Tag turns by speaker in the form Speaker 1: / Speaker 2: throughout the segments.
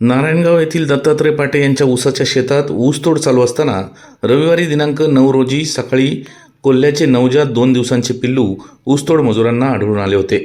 Speaker 1: नारायणगाव येथील दत्तात्रय पाटे यांच्या ऊसाच्या शेतात ऊसतोड चालू असताना रविवारी दिनांक नऊ रोजी सकाळी कोल्ह्याचे नवजात दोन दिवसांचे पिल्लू ऊसतोड मजुरांना आढळून आले होते.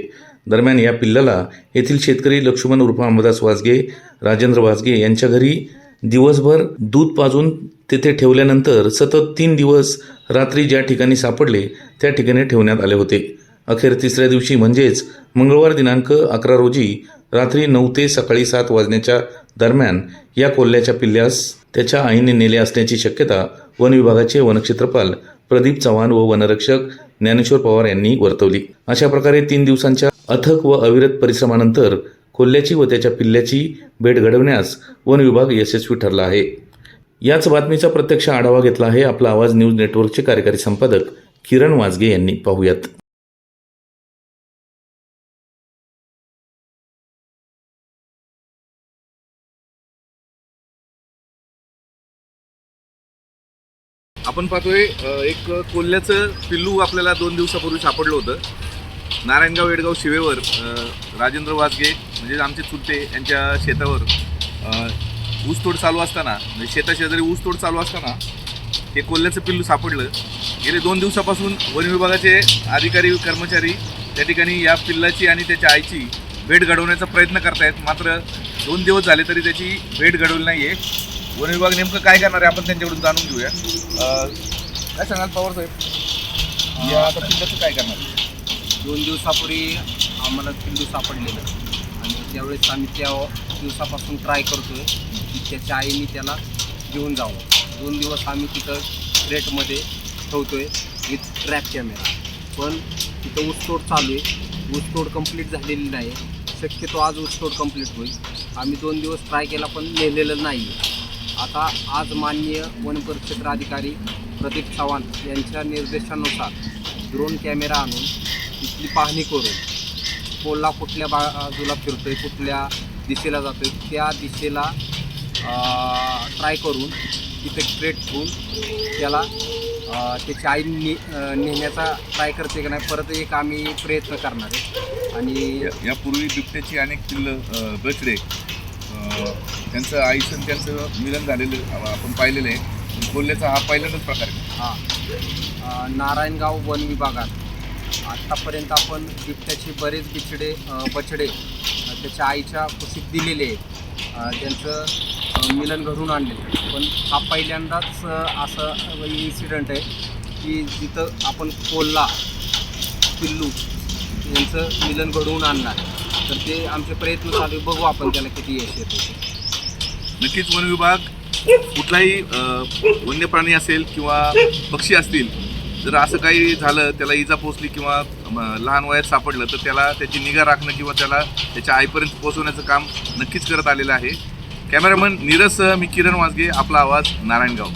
Speaker 1: दरम्यान या पिल्लाला येथील शेतकरी लक्ष्मण उर्फ अंबादास वासगे राजेंद्र वासगे यांच्या घरी दिवसभर दूध पाजून तेथे ठेवल्यानंतर सतत तीन दिवस रात्री ज्या ठिकाणी सापडले त्या ठिकाणी ठेवण्यात आले होते. अखेर तिसऱ्या दिवशी म्हणजेच मंगळवार दिनांक अकरा रोजी रात्री नऊ ते सकाळी सात वाजण्याच्या दरम्यान या कोल्ह्याच्या पिल्ल्यास त्याच्या आईने नेले असण्याची शक्यता वन विभागाचे वनक्षेत्रपाल प्रदीप चव्हाण व वनरक्षक ज्ञानेश्वर पवार यांनी वर्तवली. अशा प्रकारे तीन दिवसांच्या अथक व अविरत परिश्रमानंतर कोल्ह्याची व त्याच्या पिल्ल्याची भेट घडवण्यास वन विभाग यशस्वी ठरला आहे. याच बातमीचा प्रत्यक्ष आढावा घेतला आहे आपला आवाज न्यूज नेटवर्कचे कार्यकारी संपादक किरण वाजगे यांनी. पाहूयात.
Speaker 2: आपण पाहतोय एक कोल्ह्याचं पिल्लू आपल्याला दोन दिवसापूर्वी सापडलं होतं. नारायणगाव येडगाव शिवेवर राजेंद्र वासगे म्हणजे आमचे चुलते यांच्या शेतावर ऊसतोड चालू असताना म्हणजे शेताशेजारी ऊसतोड चालू असताना हे कोल्ह्याचं पिल्लू सापडलं. गेले दोन दिवसापासून वन विभागाचे अधिकारी कर्मचारी त्या ठिकाणी या पिल्लाची आणि त्याच्या आईची भेट घडवण्याचा प्रयत्न करतायत. मात्र दोन दिवस झाले तरी त्याची भेट घडवली नाही आहे वन विभाग नेमकं काय करणार आहे? आपण त्यांच्याकडून जाणून घेऊया. अ, काय सांगाल पवार साहेब? या आता पिल्लाचं काय करणार?
Speaker 3: दोन दिवसापूर्वी आम्हाला पिल्लू सापडलेलं. आणि त्यावेळेस आम्ही त्या दिवसापासून ट्राय करतोय की त्याच्या आईने त्याला घेऊन जावं. दोन दिवस आम्ही तिथं क्रेटमध्ये ठेवतोय विथ ट्रॅप कॅमेरा पण तिथं ऊसतोड चालू आहे. ऊसतोड कंप्लीट झालेली नाही. शक्यतो आज ऊसतोड कंप्लीट होईल. आम्ही दोन दिवस ट्राय केला पण नेलेलं नाही आता आज माननीय वन परिक्षेत्र अधिकारी प्रदीप चव्हाण यांच्या निर्देशानुसार ड्रोन कॅमेरा आणून तिथली पाहणी करून कोल्हा कुठल्या बाजूला फिरतो आहे कुठल्या दिशेला जातो आहे त्या दिशेला ट्राय करून तिथे क्रेट ठेवून त्याला त्याची आई ने नेण्याचा ट्राय करते का नाही परत एक आम्ही प्रयत्न करणार आहे. आणि
Speaker 2: या- यापूर्वी बिबट्याची अनेक किल्लं अ, त्यांचं आईचं आणि त्यांचं मिलन झालेलं आपण पाहिलेलं आहे. कोल्ह्याचा हा पहिल्यांदाच प्रकार आहे.
Speaker 3: हां. नारायणगाव वन विभागात आत्तापर्यंत आपण बिबट्याचे बरेच बिचडे बछडे त्याच्या आईच्या कुशीत दिलेले आहेत. त्यांचं मिलन घडून आणले पण हा पहिल्यांदाच असं इन्सिडेंट आहे की जिथं आपण कोल्हा पिल्लू यांचं मिलन घडवून आणणार तर ते आमचे प्रयत्न चालू बघू आपण त्याला किती यश येतो
Speaker 2: नक्कीच वन विभाग कुठलाही वन्य प्राणी असेल किंवा पक्षी असतील जर असं काही झालं त्याला इजा पोचली किंवा लहान वयात सापडलं तर त्याला त्याची निगा राखणं किंवा त्याला त्याच्या आईपर्यंत पोहोचवण्याचं काम नक्कीच करत आलेलं आहे. कॅमेरामन नीरजसह मी किरण वाजगे आपला आवाज नारायणगाव.